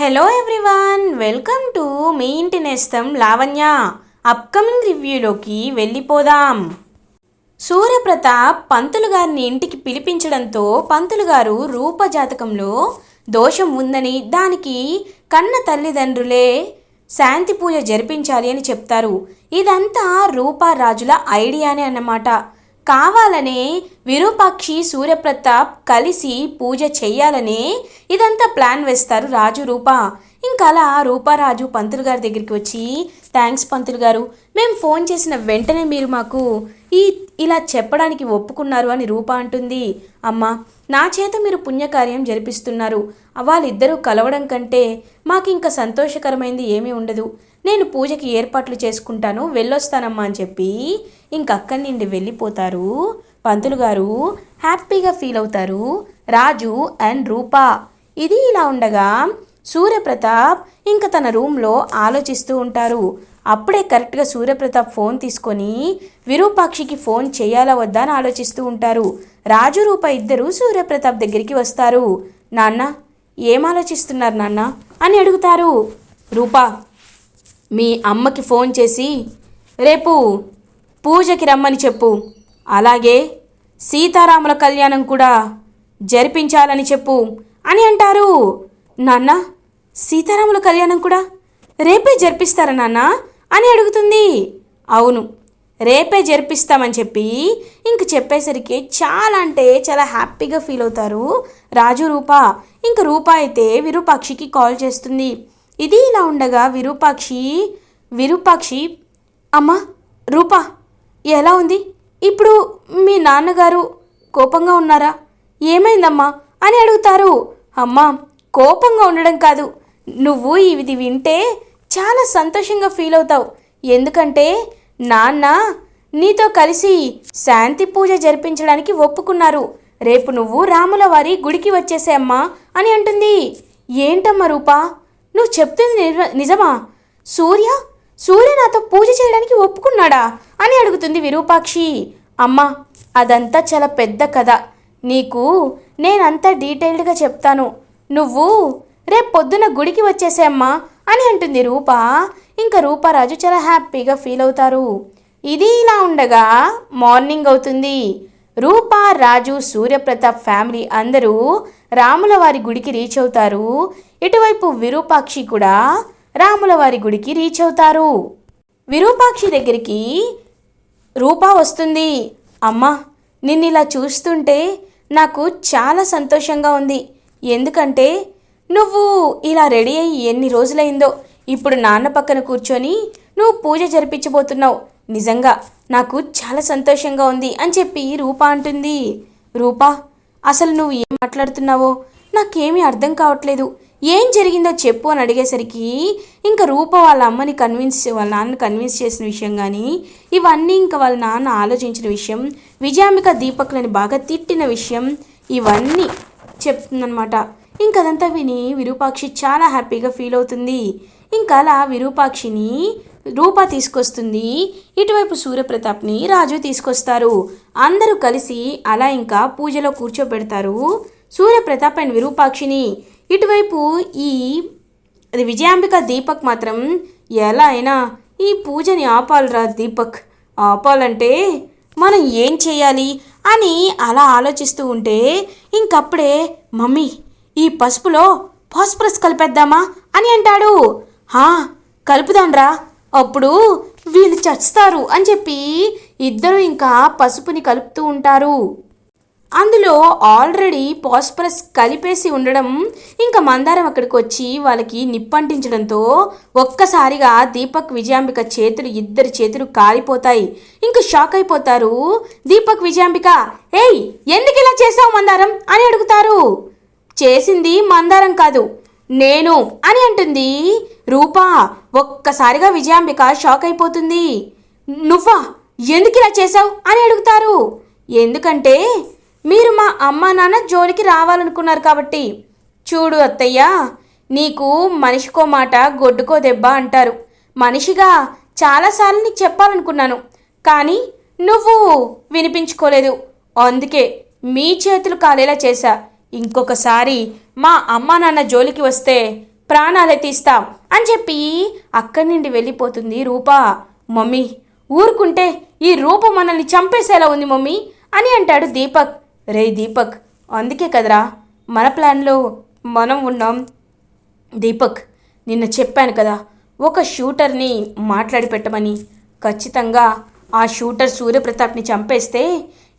Hello everyone welcome to మీ ఇంటి నేస్తం లావణ్య అప్కమింగ్ రివ్యూలోకి వెళ్ళిపోదాం. సూర్యప్రతాప్ పంతులు గారిని ఇంటికి పిలిపించడంతో పంతులు గారు రూపజాతకంలో దోషం ఉందని దానికి కన్న తల్లిదండ్రులే శాంతి పూజ జరిపించాలి అని చెప్తారు. ఇదంతా రూపారాజుల ఐడియానే అన్నమాట. కావాలనే విరూపాక్షి సూర్యప్రతాప్ కలిసి పూజ చెయ్యాలనే ఇదంతా ప్లాన్ వేస్తారు రాజు రూప. ఇంకా అలా రూపారాజు పంతులు గారి దగ్గరికి వచ్చి థ్యాంక్స్ పంతులు గారు మేము ఫోన్ చేసిన వెంటనే మీరు మాకు ఈ ఇలా చెప్పడానికి ఒప్పుకున్నారు అని రూప అంటుంది. అమ్మా నా చేత మీరు పుణ్యకార్యం జరిపిస్తున్నారు. వాళ్ళిద్దరూ కలవడం కంటే మాకు ఇంకా సంతోషకరమైంది ఏమీ ఉండదు. నేను పూజకి ఏర్పాట్లు చేసుకుంటాను వెళ్ళొస్తానమ్మా అని చెప్పి ఇంక అక్కడి నుండి వెళ్ళిపోతారు. పంతులు గారు హ్యాపీగా ఫీల్ అవుతారు. రాజు అండ్ రూపా. ఇది ఇలా ఉండగా సూర్యప్రతాప్ ఇంకా తన రూమ్లో ఆలోచిస్తూ ఉంటారు. అప్పుడే కరెక్ట్గా సూర్యప్రతాప్ ఫోన్ తీసుకొని విరూపాక్షికి ఫోన్ చేయాలా వద్దా అని ఆలోచిస్తూ ఉంటారు. రాజు రూప ఇద్దరు సూర్యప్రతాప్ దగ్గరికి వస్తారు. నాన్న ఏం ఆలోచిస్తున్నారు నాన్న? అని అడుగుతారు. రూపా మీ అమ్మకి ఫోన్ చేసి రేపు పూజకి రమ్మని చెప్పు. అలాగే సీతారాముల కళ్యాణం కూడా జరిపించాలని చెప్పు అని అంటారు. నాన్న సీతారాముల కళ్యాణం కూడా రేపే జరిపిస్తారా నాన్న? అని అడుగుతుంది. అవును రేపే జరిపిస్తామని చెప్పి ఇంక చెప్పేసరికి చాలా అంటే చాలా హ్యాపీగా ఫీల్ అవుతారు రాజు రూప. ఇంక రూప అయితే విరూపాక్షికి కాల్ చేస్తుంది. ఇది ఇలా ఉండగా విరూపాక్షి విరూపాక్షి అమ్మా రూపా ఎలా ఉంది? ఇప్పుడు మీ నాన్నగారు కోపంగా ఉన్నారా? ఏమైందమ్మా? అని అడుగుతారు. అమ్మా కోపంగా ఉండడం కాదు. నువ్వు ఇది వింటే చాలా సంతోషంగా ఫీల్ అవుతావు. ఎందుకంటే నాన్న నీతో కలిసి శాంతి పూజ జరిపించడానికి ఒప్పుకున్నారు. రేపు నువ్వు రాముల వారి గుడికి వచ్చేసేమ్మా అని అంటుంది. ఏంటమ్మా రూపా నువ్వు చెప్తుంది నిజమా? సూర్య? సూర్య నాతో పూజ చేయడానికి ఒప్పుకున్నాడా? అని అడుగుతుంది విరూపాక్షి. అమ్మా అదంతా చాలా పెద్ద కథ. నీకు నేనంతా డీటెయిల్డ్గా చెప్తాను. నువ్వు రేపు పొద్దున గుడికి వచ్చేసేమ్మా అని అంటుంది రూప. ఇంకా రూపారాజు చాలా హ్యాపీగా ఫీల్ అవుతారు. ఇది ఇలా ఉండగా మార్నింగ్ అవుతుంది. రూప రాజు సూర్యప్రతాప్ ఫ్యామిలీ అందరూ రాముల వారి గుడికి రీచ్ అవుతారు. ఇటువైపు విరూపాక్షి కూడా రాముల వారి గుడికి రీచ్ అవుతారు. విరూపాక్షి దగ్గరికి రూపా వస్తుంది. అమ్మా నిన్ను ఇలా చూస్తుంటే నాకు చాలా సంతోషంగా ఉంది. ఎందుకంటే నువ్వు ఇలా రెడీ అయ్యి ఎన్ని రోజులైందో ఇప్పుడు నాన్న పక్కన కూర్చొని నువ్వు పూజ జరిపించబోతున్నావు. నిజంగా నాకు చాలా సంతోషంగా ఉంది అని చెప్పి రూపా అంటుంది. రూపా అసలు నువ్వు ఏం మాట్లాడుతున్నావో నాకేమీ అర్థం కావట్లేదు. ఏం జరిగిందో చెప్పు అని అడిగేసరికి ఇంకా రూప వాళ్ళ అమ్మని కన్విన్స్ వాళ్ళ నాన్న కన్విన్స్ చేసిన విషయం కానీ ఇవన్నీ ఇంకా వాళ్ళ నాన్న ఆలోచించిన విషయం విజయాంబిక దీపక్లని బాగా తిట్టిన విషయం ఇవన్నీ చెప్తుందనమాట ఇంకదంతా అదంతా విని విరూపాక్షి చాలా హ్యాపీగా ఫీల్ అవుతుంది. ఇంకా అలా విరూపాక్షిని రూప తీసుకొస్తుంది ఇటువైపు సూర్యప్రతాప్ని రాజు తీసుకొస్తారు. అందరూ కలిసి అలా ఇంకా పూజలో కూర్చోబెడతారు సూర్యప్రతాప్ అండ్ విరూపాక్షిని. ఇటువైపు ఈ అది విజయాంబిక దీపక్ మాత్రం ఎలా అయినా ఈ పూజని ఆపాలిరా దీపక్. ఆపాలంటే మనం ఏం చేయాలి అని అలా ఆలోచిస్తూ ఉంటే ఇంకప్పుడే మమ్మీ ఈ పసుపులో ఫాస్ఫరస్ కలిపేద్దామా? అని అంటాడు. హా కలుపుదాంరా. అప్పుడు వీళ్ళు చస్తారు అని చెప్పి ఇద్దరు ఇంకా పసుపుని కలుపుతూ ఉంటారు. అందులో ఆల్రెడీ పాస్పరస్ కలిపేసి ఉండడం ఇంకా మందారం అక్కడికి వచ్చి వాళ్ళకి నిప్పంటించడంతో ఒక్కసారిగా దీపక్ విజయాంబిక చేతులు ఇద్దరి చేతులు కాలిపోతాయి. ఇంకా షాక్ అయిపోతారు. దీపక్ విజయాంబిక ఏయ్ ఎందుకు ఇలా చేసావు మందారం? అని అడుగుతారు. చేసింది మందారం కాదు నేను అని అంటుంది రూపా. ఒక్కసారిగా విజయాంబిక షాక్ అయిపోతుంది. నువ్వా? ఎందుకు ఇలా చేసావు? అని అడుగుతారు. ఎందుకంటే మీరు మా అమ్మ నాన్న జోలికి రావాలనుకున్నారు కాబట్టి. చూడు అత్తయ్య నీకు మనిషికో మాట గొడ్డుకో దెబ్బ అంటారు. మనిషిగా చాలాసార్లు నీకు చెప్పాలనుకున్నాను కానీ నువ్వు వినిపించుకోలేదు. అందుకే మీ చేతులు కాలేలా చేశా. ఇంకొకసారి మా అమ్మ నాన్న జోలికి వస్తే ప్రాణాలే తీస్తాం అని చెప్పి అక్కడి నుండి వెళ్ళిపోతుంది రూప. మమ్మీ ఊరుకుంటే ఈ రూప మనల్ని చంపేసేలా ఉంది మమ్మీ అని అంటాడు దీపక్. రే దీపక్ అందుకే కదరా. మన ప్లాన్లో మనం ఉన్నాం. దీపక్ నిన్న చెప్పాను కదా ఒక షూటర్ని మాట్లాడి పెట్టమని. ఖచ్చితంగా ఆ షూటర్ సూర్యప్రతాప్ని చంపేస్తే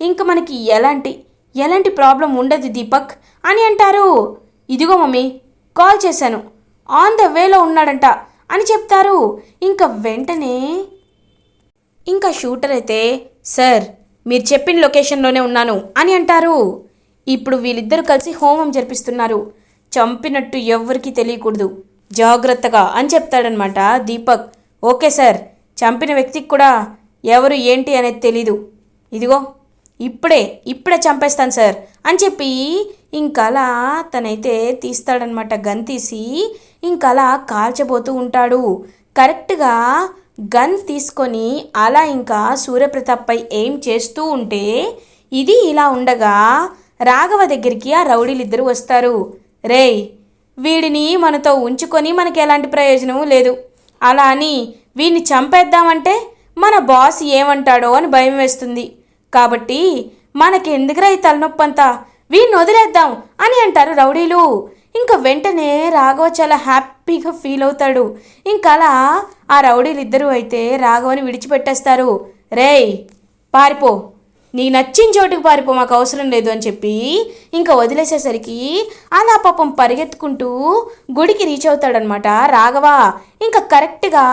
ఇంక మనకి ఎలాంటి ఎలాంటి ప్రాబ్లం ఉండదు దీపక్ అని అంటారు. ఇదిగో మమ్మీ కాల్ చేశాను. ఆన్ ద వేలో ఉన్నాడంట అని చెప్తారు. ఇంకా వెంటనే ఇంకా షూటర్ అయితే సార్ మీరు చెప్పిన లొకేషన్లోనే ఉన్నాను అని అంటారు. ఇప్పుడు వీళ్ళిద్దరూ కలిసి హోమం జరిపిస్తున్నారు. చంపినట్టు ఎవ్వరికీ తెలియకూడదు. జాగ్రత్తగా అని చెప్తాడనమాట దీపక్. ఓకే సార్ చంపిన వ్యక్తికి కూడా ఎవరు ఏంటి అనేది తెలీదు. ఇదిగో ఇప్పుడే ఇప్పుడే చంపేస్తాను సార్ అని చెప్పి ఇంకలా తనైతే తీస్తాడనమాట గన్ తీసి ఇంకలా కాల్చబోతూ ఉంటాడు. కరెక్ట్గా గన్ తీసుకొని అలా ఇంకా సూర్యప్రతాప్పై ఏం చేస్తూ ఉంటే ఇది ఇలా ఉండగా రాఘవ దగ్గరికి ఆ రౌడీలిద్దరూ వస్తారు. రేయ్ వీడిని మనతో ఉంచుకొని మనకి ఎలాంటి ప్రయోజనం లేదు. అలా అని వీడిని చంపేద్దామంటే మన బాస్ ఏమంటాడో అని భయం వేస్తుంది. కాబట్టి మనకెందుకురా ఈ తలనొప్పంతా? వీడిని వదిలేద్దాం అని అంటారు రౌడీలు. ఇంకా వెంటనే రాఘవ చాలా హ్యాపీ హ్యాపీగా ఫీల్ అవుతాడు. ఇంకా అలా ఆ రౌడీలు ఇద్దరూ అయితే రాఘవని విడిచిపెట్టేస్తారు. రేయ్ పారిపో. నీకు నచ్చిన చోటుకు పారిపో మాకు అవసరం లేదు అని చెప్పి ఇంకా వదిలేసేసరికి అలా పాపం పరిగెత్తుకుంటూ గుడికి రీచ్ అవుతాడనమాట రాఘవ. ఇంకా కరెక్ట్గా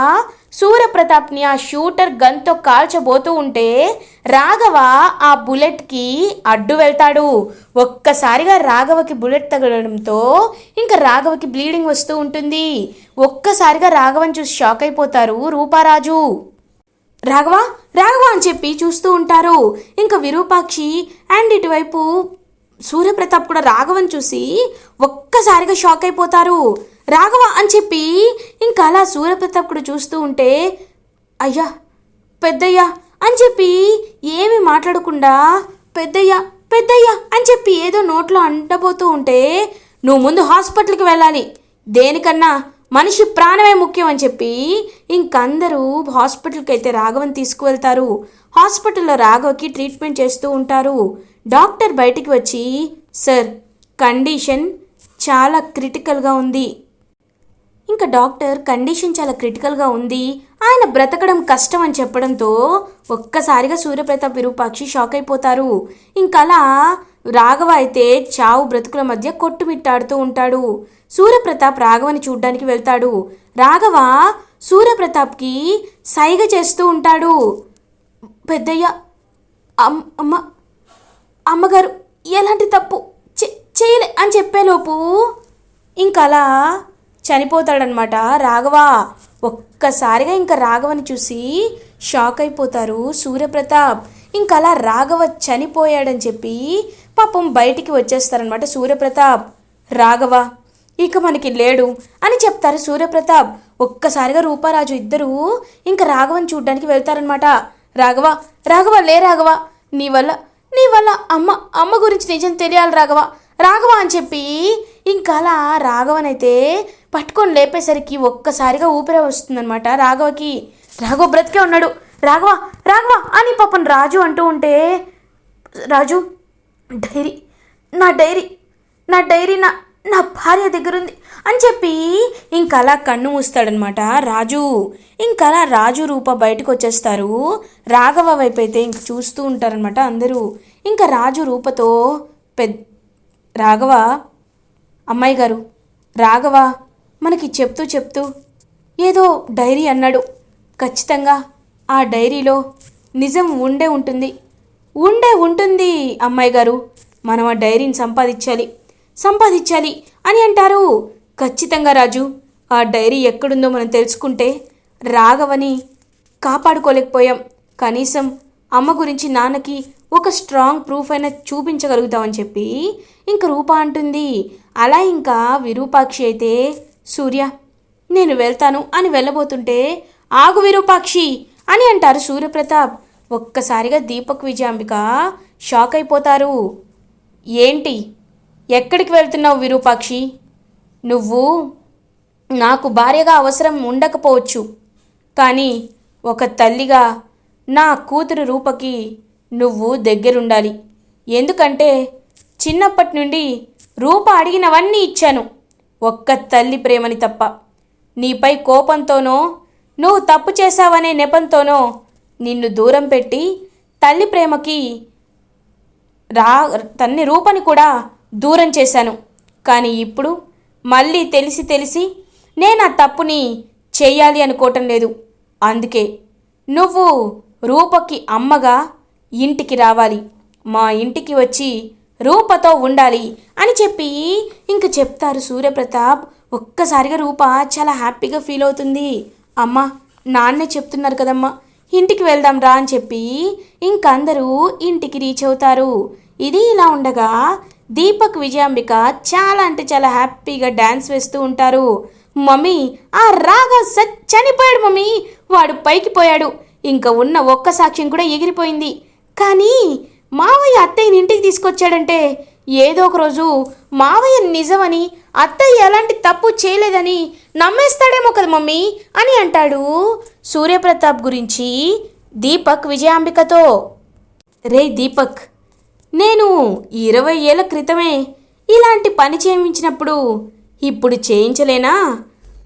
సూర్యప్రతాప్ని ఆ షూటర్ గన్తో కాల్చబోతూ ఉంటే రాఘవ ఆ బుల్లెట్కి అడ్డు వెళ్తాడు. ఒక్కసారిగా రాఘవకి బుల్లెట్ తగలడంతో ఇంకా రాఘవకి బ్లీడింగ్ వస్తూ ఉంటుంది. ఒక్కసారిగా రాఘవని చూసి షాక్ అయిపోతారు రూపారాజు. రాఘవ రాఘవ అని చెప్పి చూస్తూ ఉంటారు. ఇంకా విరూపాక్షి అండ్ ఇటువైపు సూర్యప్రతాప్ కూడా రాఘవని చూసి ఒక్కసారిగా షాక్ అయిపోతారు. రాఘవ అని చెప్పి ఇంకా అలా సూర్యప్రతాప్ కూడా చూస్తూ ఉంటే అయ్యా పెద్దయ్యా అని చెప్పి ఏమి మాట్లాడకుండా పెద్దయ్యా పెద్దయ్యా అని చెప్పి ఏదో నోట్లో అంటబోతూ ఉంటే నువ్వు ముందు హాస్పిటల్కి వెళ్ళాలి. దేనికన్నా మనిషి ప్రాణమే ముఖ్యం అని చెప్పి ఇంకందరూ హాస్పిటల్కి అయితే రాఘవని తీసుకువెళ్తారు. హాస్పిటల్లో రాఘవకి ట్రీట్మెంట్ చేస్తూ ఉంటారు. డాక్టర్ బయటికి వచ్చి సార్ కండిషన్ చాలా క్రిటికల్గా ఉంది. ఇంకా డాక్టర్ కండిషన్ చాలా క్రిటికల్గా ఉంది. ఆయన బ్రతకడం కష్టం అని చెప్పడంతో ఒక్కసారిగా సూర్యప్రతాప్ విరూపాక్షి షాక్ అయిపోతారు. ఇంకలా రాఘవ అయితే చావు బ్రతుకుల మధ్య కొట్టుమిట్టాడుతూ ఉంటాడు. సూర్యప్రతాప్ రాఘవని చూడ్డానికి వెళ్తాడు. రాఘవ సూర్యప్రతాప్కి సైగ చేస్తూ ఉంటాడు. పెద్దయ్య అమ్ అమ్మ అమ్మగారు ఎలాంటి తప్పు చే- చేయలే అని చెప్పేలోపు ఇంకలా చనిపోతాడనమాట. రాఘవ ఒక్కసారిగా ఇంకా రాఘవని చూసి షాక్ అయిపోతారు సూర్యప్రతాప్. ఇంకా అలా రాఘవ చనిపోయాడని చెప్పి పాపం బయటికి వచ్చేస్తారనమాట సూర్యప్రతాప్. రాఘవ ఇక మనకి లేడు అని చెప్తారు సూర్యప్రతాప్. ఒక్కసారిగా రూపారాజు ఇద్దరు ఇంకా రాఘవని చూడ్డానికి వెళ్తారనమాట. రాఘవ రాఘవ లే రాఘవ నీ వల్ల నీ వల్ల అమ్మ అమ్మ గురించి నిజం తెలియాలి రాఘవ. రాఘవ అని చెప్పి ఇంకా అలా రాఘవనైతే పట్టుకొని లేపేసరికి ఒక్కసారిగా ఊపిరే వస్తుందన్నమాట. రాఘవకి రాఘవ బ్రతికే ఉన్నాడు. రాఘవ రాఘవ! అని పాపం రాజు అంటూ ఉంటే రాజు డైరీ నా డైరీ నా డైరీ నా నా భార్య దగ్గర ఉంది అని చెప్పి ఇంకలా కన్ను మూస్తాడనమాట రాజు. ఇంకలా రాజు రూప బయటకు వచ్చేస్తారు రాఘవ వైపు అయితే ఇంక చూస్తూ ఉంటారనమాట అందరూ. ఇంకా రాజు రూపతో పెద్ద రాఘవ అమ్మాయి గారు రాఘవ మనకి చెప్తూ చెప్తూ ఏదో డైరీ అన్నాడు. ఖచ్చితంగా ఆ డైరీలో నిజం ఉండే ఉంటుంది. ఉండే ఉంటుంది అమ్మాయి గారు. మనం ఆ డైరీని సంపాదించాలి. సంపాదించాలి అని అంటారు. ఖచ్చితంగా రాజు ఆ డైరీ ఎక్కడుందో మనం తెలుసుకుంటే రాఘవని కాపాడుకోలేకపోయాం. కనీసం అమ్మ గురించి నాన్నకి ఒక స్ట్రాంగ్ ప్రూఫ్ అయినా చూపించగలుగుతామని చెప్పి ఇంక రూప అంటుంది. అలా ఇంకా విరూపాక్షి అయితే సూర్య నేను వెళ్తాను అని వెళ్ళబోతుంటే ఆగు విరూపాక్షి అని అంటారు సూర్యప్రతాప్. ఒక్కసారిగా దీపక్ విజయాంబిక షాక్ అయిపోతారు. ఏంటి? ఎక్కడికి వెళ్తున్నావు విరూపాక్షి? నువ్వు నాకు భార్యగా అవసరం ఉండకపోవచ్చు. కానీ ఒక తల్లిగా నా కూతురు రూపకి నువ్వు దగ్గరుండాలి. ఎందుకంటే చిన్నప్పటి నుండి రూప అడిగినవన్నీ ఇచ్చాను. ఒక్క తల్లి ప్రేమని తప్ప. నీపై కోపంతోనో నువ్వు తప్పు చేశావనే నెపంతోనో నిన్ను దూరం పెట్టి తల్లి ప్రేమకి రా తన్ని రూపని కూడా దూరం చేశాను. కానీ ఇప్పుడు మళ్ళీ తెలిసి తెలిసి నేను ఆ తప్పుని చేయాలి అనుకోవటం లేదు. అందుకే నువ్వు రూపకి అమ్మగా ఇంటికి రావాలి. మా ఇంటికి వచ్చి రూపతో ఉండాలి అని చెప్పి ఇంక చెప్తారు సూర్యప్రతాప్. ఒక్కసారిగా రూప చాలా హ్యాపీగా ఫీల్ అవుతుంది. అమ్మ నాన్నే చెప్తున్నారు కదమ్మా. ఇంటికి వెళ్దాం రా అని చెప్పి ఇంకందరూ ఇంటికి రీచ్ అవుతారు. ఇది ఇలా ఉండగా దీపక్ విజయాంబిక చాలా అంటే చాలా హ్యాపీగా డ్యాన్స్ వేస్తూ ఉంటారు. మమ్మీ ఆ రాగా సచ్ చనిపోయాడు మమ్మీ. వాడు పైకి పోయాడు. ఇంకా ఉన్న ఒక్క సాక్ష్యం కూడా ఎగిరిపోయింది. కానీ మావయ్య అత్తయ్యని ఇంటికి తీసుకొచ్చాడంటే ఏదో ఒక రోజు మావయ్య నిజమని అత్తయ్య ఎలాంటి తప్పు చేయలేదని నమ్మేస్తాడేమో కదా మమ్మీ అని అంటాడు సూర్యప్రతాప్ గురించి దీపక్ విజయాంబికతో. రే దీపక్ నేను ఇరవై ఏళ్ళ క్రితమే ఇలాంటి పని చేయించినప్పుడు ఇప్పుడు చేయించలేనా?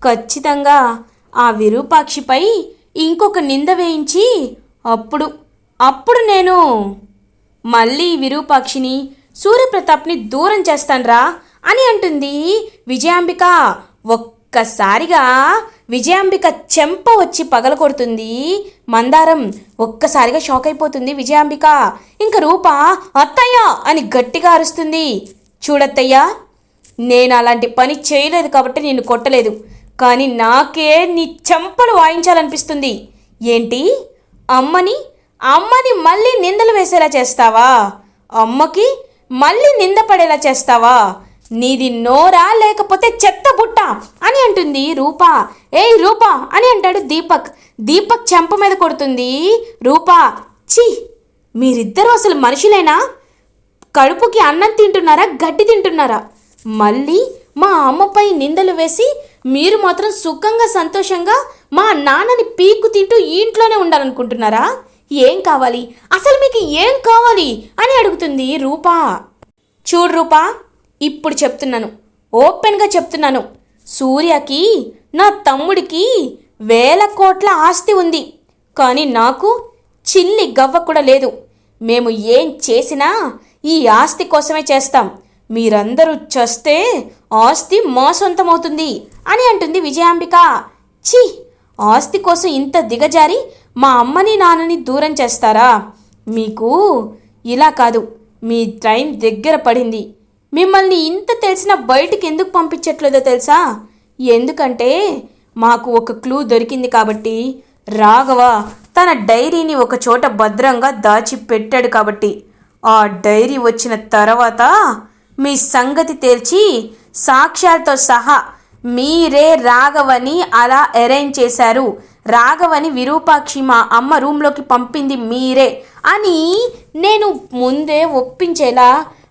ఖచ్చితంగా ఆ విరూపాక్షిపై ఇంకొక నింద వేయించి అప్పుడు అప్పుడు నేను మళ్ళీ విరూపాక్షిని సూర్యప్రతాప్ని దూరం చేస్తాన్రా అని అంటుంది విజయాంబిక. ఒక్కసారిగా విజయాంబిక చెంప వచ్చి పగల కొడుతుంది. మందారం ఒక్కసారిగా షాక్ అయిపోతుంది విజయాంబిక. ఇంక రూప అత్తయ్య! అని గట్టిగా అరుస్తుంది. చూడత్తయ్యా నేను అలాంటి పని చేయలేదు కాబట్టి నేను కొట్టలేదు. కానీ నాకే నీ చెంపలు వాయించాలనిపిస్తుంది. ఏంటి? అమ్మని అమ్మని మళ్ళీ నిందలు వేసేలా చేస్తావా? అమ్మకి మళ్ళీ నింద పడేలా చేస్తావా? నీది నోరా లేకపోతే చెత్త బుట్ట అని అంటుంది రూప. ఏయ్ రూప అని అంటాడు దీపక్. దీపక్ చెంప మీద కొడుతుంది. రూప ఛీ! మీరిద్దరూ అసలు మనుషులేనా? కడుపుకి అన్నం తింటున్నారా గడ్డి తింటున్నారా? మళ్ళీ మా అమ్మపై నిందలు వేసి మీరు మాత్రం సుఖంగా సంతోషంగా మా నాన్నని పీక్కు తింటూ ఇంట్లోనే ఉండాలనుకుంటున్నారా? ఏం కావాలి? అసలు మీకు ఏం కావాలి? అని అడుగుతుంది రూపా. చూడు రూపా ఇప్పుడు చెప్తున్నాను. ఓపెన్గా చెప్తున్నాను. సూర్యకి నా తమ్ముడికి వేల కోట్ల ఆస్తి ఉంది. కానీ నాకు చిల్లి గవ్వ కూడా లేదు. మేము ఏం చేసినా ఈ ఆస్తి కోసమే చేస్తాం. మీరందరూ చస్తే ఆస్తి మా సొంతమవుతుంది అని అంటుంది విజయాంబిక. ఛీ! ఆస్తి కోసం ఇంత దిగజారి మా అమ్మని నాన్నని దూరం చేస్తారా? మీకు ఇలా కాదు. మీ ట్రైన్ దగ్గర పడింది. మిమ్మల్ని ఇంత తెలిసిన బయటికి ఎందుకు పంపించట్లేదో తెలుసా? ఎందుకంటే మాకు ఒక క్లూ దొరికింది కాబట్టి. రాఘవ తన డైరీని ఒక చోట భద్రంగా దాచి పెట్టాడు కాబట్టి. ఆ డైరీ వచ్చిన తర్వాత మీ సంగతి తేల్చి సాక్ష్యాలతో సహా మీరే రాఘవని అలా అరేంజ్ చేశారు. రాఘవని విరూపాక్షి మా అమ్మ రూమ్లోకి పంపింది మీరే అని నేను ముందే ఒప్పించేలా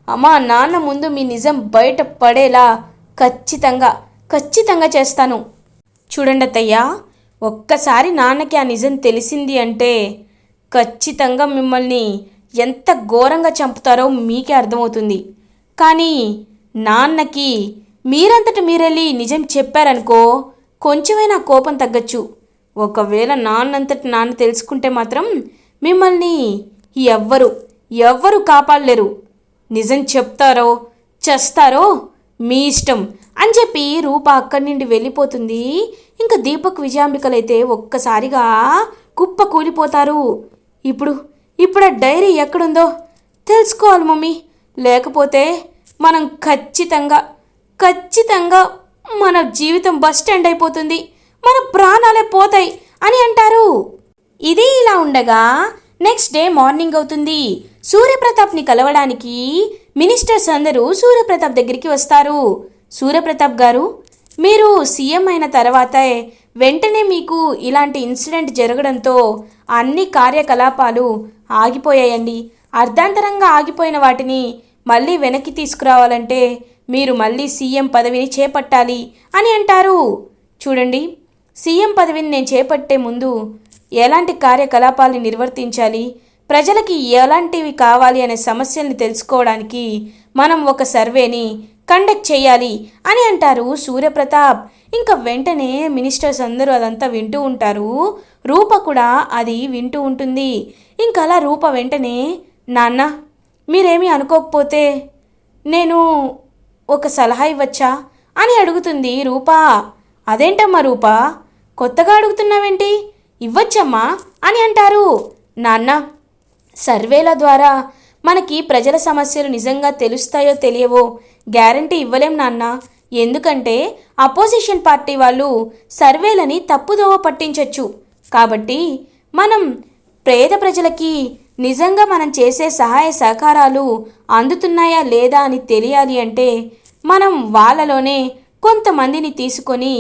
అమ్మా నాన్న ముందు మీ నిజం బయట పడేలా ఖచ్చితంగా ఖచ్చితంగా చేస్తాను. చూడండి అత్తయ్య ఒక్కసారి నాన్నకి ఆ నిజం తెలిసింది అంటే ఖచ్చితంగా మిమ్మల్ని ఎంత ఘోరంగా చంపుతారో మీకే అర్థమవుతుంది. కానీ నాన్నకి మీరంతట మీరెళ్ళి నిజం చెప్పారనుకో కొంచెమైనా కోపం తగ్గచ్చు. ఒకవేళ నాన్నంతటి నాన్న తెలుసుకుంటే మాత్రం మిమ్మల్ని ఎవ్వరు ఎవ్వరు కాపాడలేరు. నిజం చెప్తారో చేస్తారో మీ ఇష్టం అని చెప్పి రూప అక్కడి నుండి వెళ్ళిపోతుంది. ఇంకా దీపక్ విజయాంబికలైతే ఒక్కసారిగా కుప్ప కూలిపోతారు. ఇప్పుడు ఇప్పుడు ఆ డైరీ ఎక్కడుందో తెలుసుకోవాలి మమ్మీ. లేకపోతే మనం ఖచ్చితంగా ఖచ్చితంగా మన జీవితం బస్ స్టాండ్ అయిపోతుంది. మన ప్రాణాలే పోతాయి అని అంటారు. ఇది ఇలా ఉండగా నెక్స్ట్ డే మార్నింగ్ అవుతుంది. సూర్యప్రతాప్ని కలవడానికి మినిస్టర్స్ అందరూ సూర్యప్రతాప్ దగ్గరికి వస్తారు. సూర్యప్రతాప్ గారు మీరు సీఎం అయిన తర్వాతే వెంటనే మీకు ఇలాంటి ఇన్సిడెంట్ జరగడంతో అన్ని కార్యకలాపాలు ఆగిపోయాయండి. అర్ధాంతరంగా ఆగిపోయిన వాటిని మళ్ళీ వెనక్కి తీసుకురావాలంటే మీరు మళ్ళీ సీఎం పదవిని చేపట్టాలి అని అంటారు. చూడండి. సీఎం పదవిని నేను చేపట్టే ముందు ఎలాంటి కార్యకలాపాలు నిర్వర్తించాలి? ప్రజలకి ఎలాంటివి కావాలి అనే సమస్యల్ని తెలుసుకోవడానికి మనం ఒక సర్వేని కండక్ట్ చేయాలి అని అంటారు సూర్యప్రతాప్. ఇంకా వెంటనే మినిస్టర్స్ అందరూ అదంతా వింటూ ఉంటారు. రూప కూడా అది వింటూ ఉంటుంది. ఇంకా అలా రూప వెంటనే నాన్న మీరేమీ అనుకోకపోతే నేను ఒక సలహా ఇవ్వచ్చా? అని అడుగుతుంది రూపా. అదేంటమ్మా రూపా? కొత్తగా అడుగుతున్నావేంటి? ఇవ్వచ్చమ్మా? అని అంటారు. నాన్న సర్వేల ద్వారా మనకి ప్రజల సమస్యలు నిజంగా తెలుస్తాయో తెలియవో గ్యారంటీ ఇవ్వలేం నాన్న. ఎందుకంటే అపోజిషన్ పార్టీ వాళ్ళు సర్వేలని తప్పుదోవ పట్టించవచ్చు కాబట్టి మనం పేద ప్రజలకి నిజంగా మనం చేసే సహాయ సహకారాలు అందుతున్నాయా లేదా అని తెలియాలి అంటే మనం వాళ్ళలోనే కొంతమందిని తీసుకొని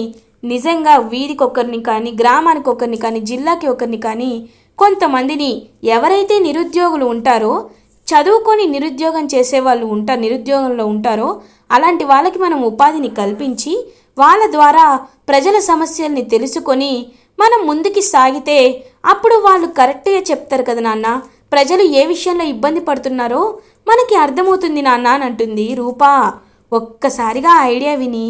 నిజంగా వీధికి ఒకరిని కానీ గ్రామానికి ఒకరిని కానీ జిల్లాకి ఒకరిని కానీ కొంతమందిని ఎవరైతే నిరుద్యోగులు ఉంటారో చదువుకొని నిరుద్యోగం చేసేవాళ్ళు ఉంటారు నిరుద్యోగంలో ఉంటారో అలాంటి వాళ్ళకి మనం ఉపాధిని కల్పించి వాళ్ళ ద్వారా ప్రజల సమస్యల్ని తెలుసుకొని మనం ముందుకి సాగితే అప్పుడు వాళ్ళు కరెక్ట్గా చెప్తారు కదా నాన్న. ప్రజలు ఏ విషయంలో ఇబ్బంది పడుతున్నారో మనకి అర్థమవుతుంది నాన్న అని అంటుంది రూపా. ఒక్కసారిగా ఐడియా విని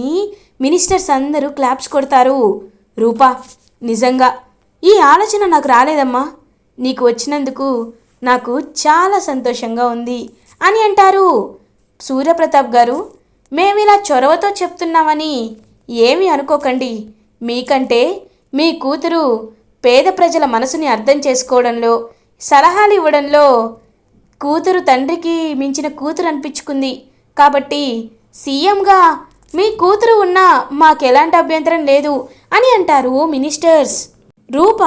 మినిస్టర్స్ అందరూ క్లాప్స్ కొడతారు. రూపా నిజంగా ఈ ఆలోచన నాకు రాలేదమ్మా. నీకు వచ్చినందుకు నాకు చాలా సంతోషంగా ఉంది అని అంటారు. సూర్యప్రతాప్ గారు మేము ఇలా చొరవతో చెప్తున్నామని ఏమీ అనుకోకండి. మీకంటే మీ కూతురు పేద ప్రజల మనసుని అర్థం చేసుకోవడంలో సలహాలు ఇవ్వడంలో కూతురు తండ్రికి మించిన కూతురు అనిపించుకుంది. కాబట్టి సీఎంగా మీ కూతురు ఉన్నా మాకెలాంటి అభ్యంతరం లేదు అని అంటారు మినిస్టర్స్. రూప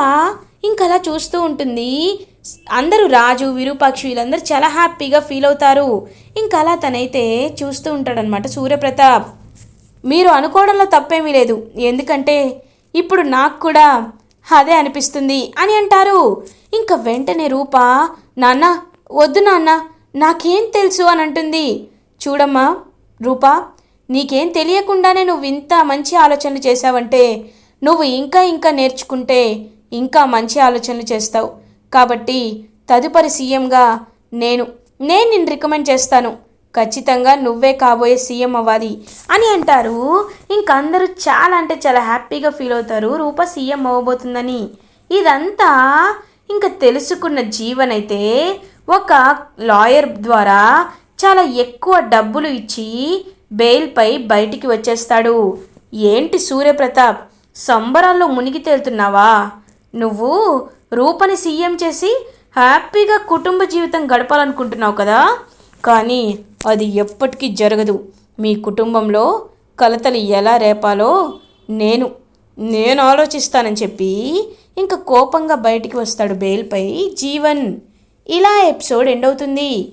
ఇంకలా చూస్తూ ఉంటుంది. అందరూ రాజు విరూపాక్షి వీళ్ళందరూ చాలా హ్యాపీగా ఫీల్ అవుతారు. ఇంకలా తనైతే చూస్తూ ఉంటాడనమాట సూర్యప్రతాప్. మీరు అనుకోవడంలో తప్పేమీ లేదు. ఎందుకంటే ఇప్పుడు నాకు కూడా అదే అనిపిస్తుంది అని అంటారు. ఇంకా వెంటనే రూప నాన్న వద్దు నాన్న నాకేం తెలుసు అని అంటుంది. చూడమ్మా రూపా నీకేం తెలియకుండానే నువ్వు ఇంత మంచి ఆలోచనలు చేశావంటే నువ్వు ఇంకా ఇంకా నేర్చుకుంటే ఇంకా మంచి ఆలోచనలు చేస్తావు. కాబట్టి తదుపరి సీఎంగా నేను నేను నిన్ను రికమెండ్ చేస్తాను. ఖచ్చితంగా నువ్వే కాబోయే సీఎం అవ్వాలి అని అంటారు. ఇంక అందరూ చాలా అంటే చాలా హ్యాపీగా ఫీల్ అవుతారు. రూప సీఎం అవ్వబోతుందని. ఇదంతా ఇంకా తెలుసుకున్న జీవన్ అయితే ఒక లాయర్ ద్వారా చాలా ఎక్కువ డబ్బులు ఇచ్చి బెయిల్పై బయటికి వచ్చేస్తాడు. ఏంటి సూర్యప్రతాప్? సంబరాల్లో మునిగి తేలుతున్నావా? నువ్వు రూపని సీఎం చేసి హ్యాపీగా కుటుంబ జీవితం గడపాలనుకుంటున్నావు కదా? కానీ అది ఎప్పటికీ జరగదు. మీ కుటుంబంలో కలతలు ఎలా రేపాలో నేను నేను ఆలోచిస్తానని చెప్పి ఇంకా కోపంగా బయటికి వస్తాడు బెయిల్పై జీవన్. ఇలా ఎపిసోడ్ ఎండ్ అవుతుంది.